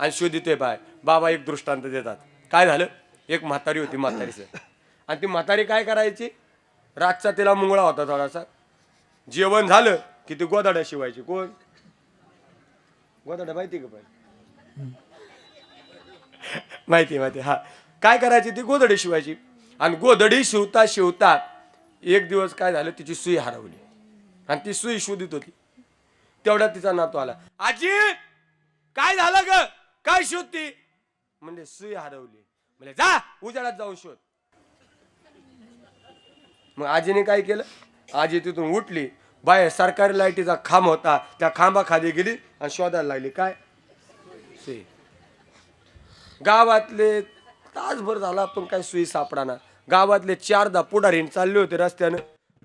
आणि शोधितोय बाय. बाबा एक दृष्टांत देतात. काय झालं? एक म्हातारी होती म्हातारीचं. आणि ती म्हातारी काय करायची? रातचा तिला मुंगळा होता थोडासा. जेवण झालं की ती गोदाड्या शिवायची. कोण? गोदाड्या माहिती का पण? माहिती माहिती हा. काय करायची? ती गोदडी शिवायची. आणि गोदडी शिवता शिवता एक दिवस काय झालं? तिची सुई हरवली. आणि ती सुई शोधित होती. तेवढ्या तिचा नातू आला. आजी! काय झालं ग? काय शोधती? म्हणजे सुई हरवली. म्हणजे जा उजाडात जाऊन शोध. मग आजीने काय केलं? आजी तिथून उठली. बाहेर सरकारी लाईटीचा खांब होता. त्या खांबाखाली गेली आणि शोधायला लागली. काय? सुई. गावातले तासभर झाला पण काय सुई सापडाना. गावातले चारदा पुढारीन चालले होते रस्त्यानं.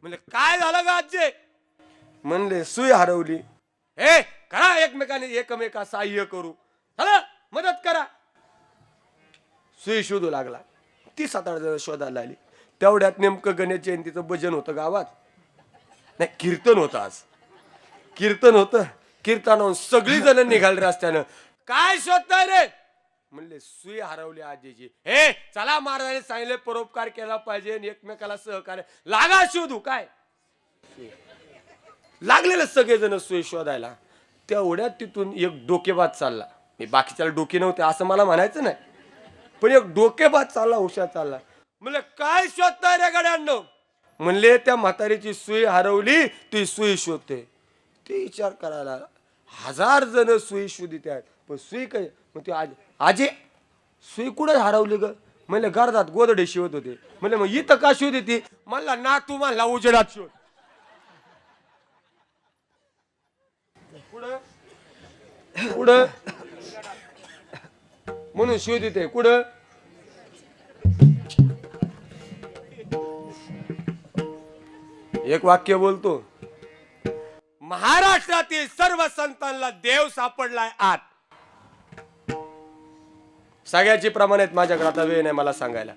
म्हणले काय झालं ग आजी? म्हणले सुई हरवली. हे करा एकमेकाने एकमेका सहाय्य करू. मदत करा. सुई शोधू लागला. ती सात आठ जण शोधायला आली तेवढ्यात नेमकं गणेश जयंतीचं भजन होतं गावात. नाही कीर्तन होतं आज. कीर्तन होतं. कीर्तनाहून सगळी जण निघाली रस्त्यानं. काय शोधताय रे? म्हणले सुई हरवली आजीची. हे चला महाराजांनी सांगितले परोपकार केला पाहिजे आणि एकमेकाला सहकार्य लागा शोधू काय? लागलेले सगळेजण सुई शोधायला. तेवढ्यात तिथून एक डोकेबाज चालला. मी बाकीच्याला डोके नव्हते असं मला म्हणायचं नाही. पण एक डोकेबाज चालला हुशार चालला. म्हणलं काय शोधताय रे गड्यांनो? म्हणले त्या म्हातारीची सुई हरवली ती सुई शोधते. ते विचार करायला हजार जण सुई शोधित आहेत. पण सुई काय मग ती आज आजी सुई कुठं हरवली ग? म्हणले गर्दात गोदडे शिवत होते. म्हणले मग इथं का शोध येते म्हणला ना तू म्हणला उजेडात शोध. पुढं? पुढं? म्हणून शिव देते कुठं? एक वाक्य बोलतो. महाराष्ट्रातील सर्व संतांना देव सापडलाय आत. सगळ्याची प्रमाणात माझ्याकडे आता वेळ नाही मला सांगायला.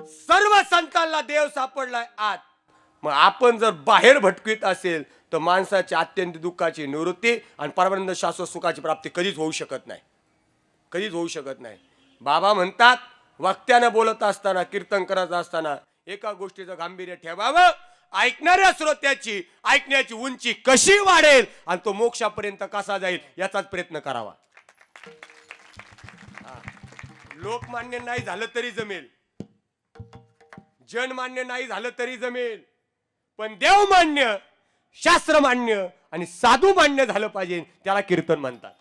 सर्व संतांना देव सापडलाय आत. मग आपण जर बाहेर भटकीत असेल तर माणसाची अत्यंत दुःखाची निवृत्ती आणि परमानंद शाश्वत सुखाची प्राप्ती कधीच होऊ शकत नाही. कधीच होऊ शकत नाही. बाबा म्हणतात वक्त्यानं बोलत असताना कीर्तन करत असताना एका गोष्टीचं गांभीर्य ठेवावं. ऐकणाऱ्या श्रोत्याची ऐकण्याची उंची कशी वाढेल आणि तो मोक्षापर्यंत कसा जाईल याचाच प्रयत्न करावा. लोकमान्य नाही झालं तरी जमेल. जनमान्य नाही झालं तरी जमेल. पण देव मान्य शास्त्र मान्य आणि साधू मान्य झालं पाहिजे त्याला कीर्तन म्हणतात.